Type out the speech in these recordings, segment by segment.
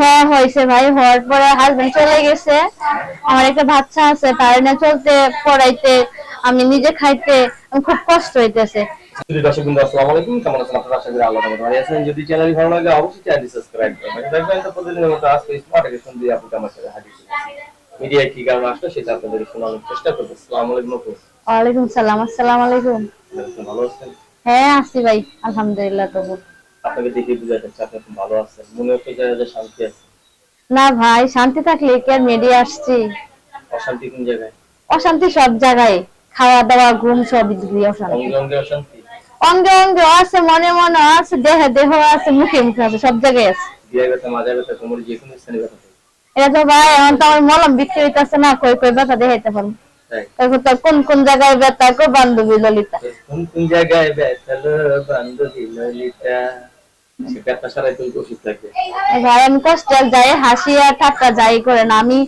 হ্যাঁ হয়েছে ভাই হওয়ার পরে হাজবেন্ড চলে গেছে। আমার একটা বাচ্চা আছে তার না চলতে পড়াইতে আমি নিজে খাইতে খুব কষ্ট হইতেছে। দর্শক বন্ধু আসসালামু আলাইকুম। কেমন আছেন আপনারা? আশা করি আল্লাহ ভালো আছেন। যদি চ্যানেল ভালো লাগে অবশ্যই চ্যানেলটি সাবস্ক্রাইব করবেন। দেখবেন তো প্রতিদিনের মতো আজকে স্মার্ট এডিশন দিয়ে আপনাকে আমার সাথে হাজির মিডিয়া কি কারণে আসলো সেটা আপনাদের শোনানোর চেষ্টা করব। আসসালামু আলাইকুম আপু ওয়ালাইকুম সালাম আসসালামু আলাইকুম। ভালো আছেন? হ্যাঁ আছি ভাই আলহামদুলিল্লাহ তবু। আপনাকে দেখে বুঝা যাচ্ছে আপনি খুব ভালো আছেন। মনে হচ্ছে যে যে শান্তি আছে। না ভাই শান্তি থাকলে কি আর মেডিয়া আসছি? অশান্তি কোন জায়গায়? অশান্তি সব জায়গায়। খাওয়া দাওয়া ঘুম সব দিয়ে অশান্তি। অঙ্গে অশান্তি? অঙ্গে অঙ্গে আছে মনে মনে আছে দেহে দেহ আছে মুখে মুখে আছে সব জায়গায় আছে। বিয়ে ব্যথা মাজা ব্যথা কোমরে যে কোনো স্থানে ব্যথা এটা তো ভাই এখন তো আমার মলম বিক্রি হইতেছে না কই কই ব্যথা দেখাইতে পারব। কোন কোন জায়গায় ব্যথা কো বান্ধবী ললিতা? কোন কোন জায়গায় ব্যথালো বান্ধবী ললিতা? ভাই আমি কষ্টে যাই হাসি আর ঠাট্টা যাই করে না আমি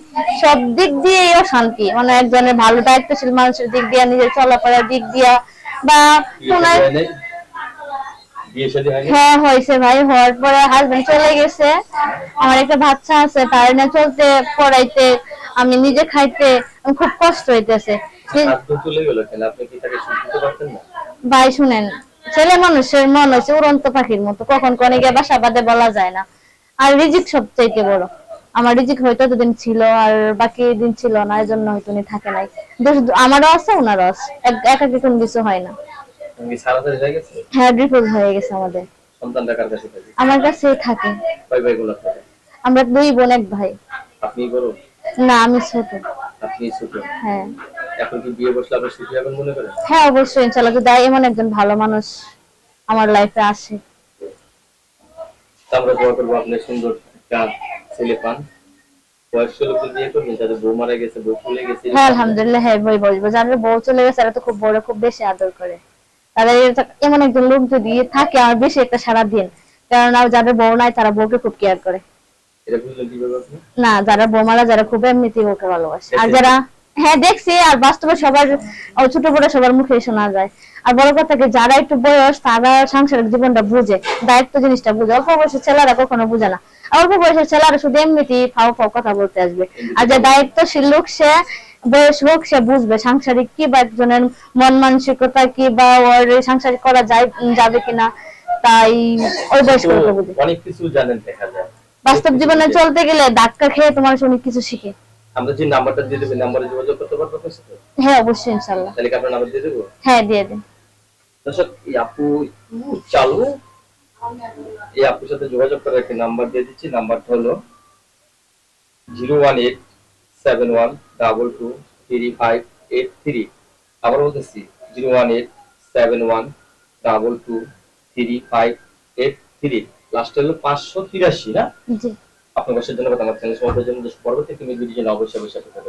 সব দিক দিয়েও শান্তি মানে একজনের ভালো দায়িত্বশীল মানুষের দিক দিয়ে নিজের চলাফেরার দিক দিয়া বা বিয়ে কোন শাদী হয়নি? বিয়ে শাদী হয়নি? হ্যাঁ হয়েছে ভাই হওয়ার পরে হাজবেন্ড চলে গেছে। আমার একটা বাচ্চা আছে তার না চলতে পড়াইতে আমি নিজে খাইতে খুব কষ্ট হইতেছে। ভাই শুনেন ছেলে মানুষের মন হচ্ছে উড়ন্ত পাখির মতো কখন কোনে গিয়ে বাসা বাদে বলা যায় না। আর রিজিক সবচাইতে বড়। আমার রিজিক হয়তো দুদিন ছিল আর বাকি দিন ছিল না এই জন্য হয়তো উনি থাকে নাই। দোষ আমারও আছে ওনারও আছে। এক- একাকি কোন কিছু হয় না। হয়ে হ্যাঁ ডিভোর্স হয়ে গেছে আমাদের। সন্তানটা কার কাছে থাকে। আমার কাছে থাকে। কয় ভাই গুলো থাকে আমরা দুই বোন এক ভাই। আপনি বড়? না আমি ছোট। আপনি ছোট? হ্যাঁ। এখন কি বিয়ে বসলে আপনি সুখী হবেন মনে করেন? হ্যাঁ অবশ্যই যদি এমন একজন ভালো মানুষ আমার লাইফে আসে। আমরা দোয়া করব আপনি সুন্দর একটা ছেলে পান। বয়স্ক লোকদের বিয়ে করবেন যাদের বউ মারা গেছে বউ চলে গেছে। হ্যাঁ আলহামদুলিল্লাহ হ্যাঁ বই বলব যাদের বউ চলে গেছে তারা তো খুব বড় খুব বেশি আদর করে। তাদের এমন একজন লোক যদি থাকে আমার বেশি একটা সারা দিন কারণ আর যাদের বউ নাই তারা বউকে খুব কেয়ার করে। না যারা বৌমারা যারা খুব এমনিতেই বউকে ভালোবাসে। আর যারা হ্যাঁ দেখছি আর বাস্তবে সবার ছোট বড় সবার মুখে শোনা যায়। আর বড় কথা কি যারা একটু বয়স তারা সাংসারিক জীবনটা বুঝে দায়িত্ব জিনিসটা বুঝে। অল্প বয়সের ছেলেরা কখনো বুঝে না। অল্প বয়সের ছেলেরা শুধু এমনিতেই ফাও ফাও কথা বলতে আসবে। আর যে দায়িত্বশীল লোক সে বয়স হোক সে বুঝবে সাংসারিক কি বা একজনের মন মানসিকতা কি বা ওর সাংসারিক করা যায় যাবে কিনা তাই ওই বয়স বুঝে। অনেক কিছু জানেন দেখা যায়। বাস্তব জীবনে চলতে গেলে ধাক্কা খেয়ে তোমার অনেক কিছু শিখে। আমরা যে নাম্বারটা দিয়ে দেবেন নাম্বারে যোগাযোগ করতে পারব আপনার সাথে? হ্যাঁ অবশ্যই ইনশাল্লাহ তাহলে কি আপনার নাম্বার দিয়ে দেবো? হ্যাঁ দিয়ে দিন। দর্শক এই আপু চালু। এই আপুর সাথে যোগাযোগ করার একটি নাম্বার দিয়ে দিচ্ছি। নাম্বারটা হলো zero one eight seven one double two three five eight three. আবার বলতেছি zero one eight seven one double two three five eight three. Last হলো পাঁচশো তিরাশি না? আপনার কাছে ধন্যবাদ আমার চ্যানেল সমাজের জন্য। পরবর্তী একটি ভিডিও জন্য অবশ্যই অবশ্যই করতে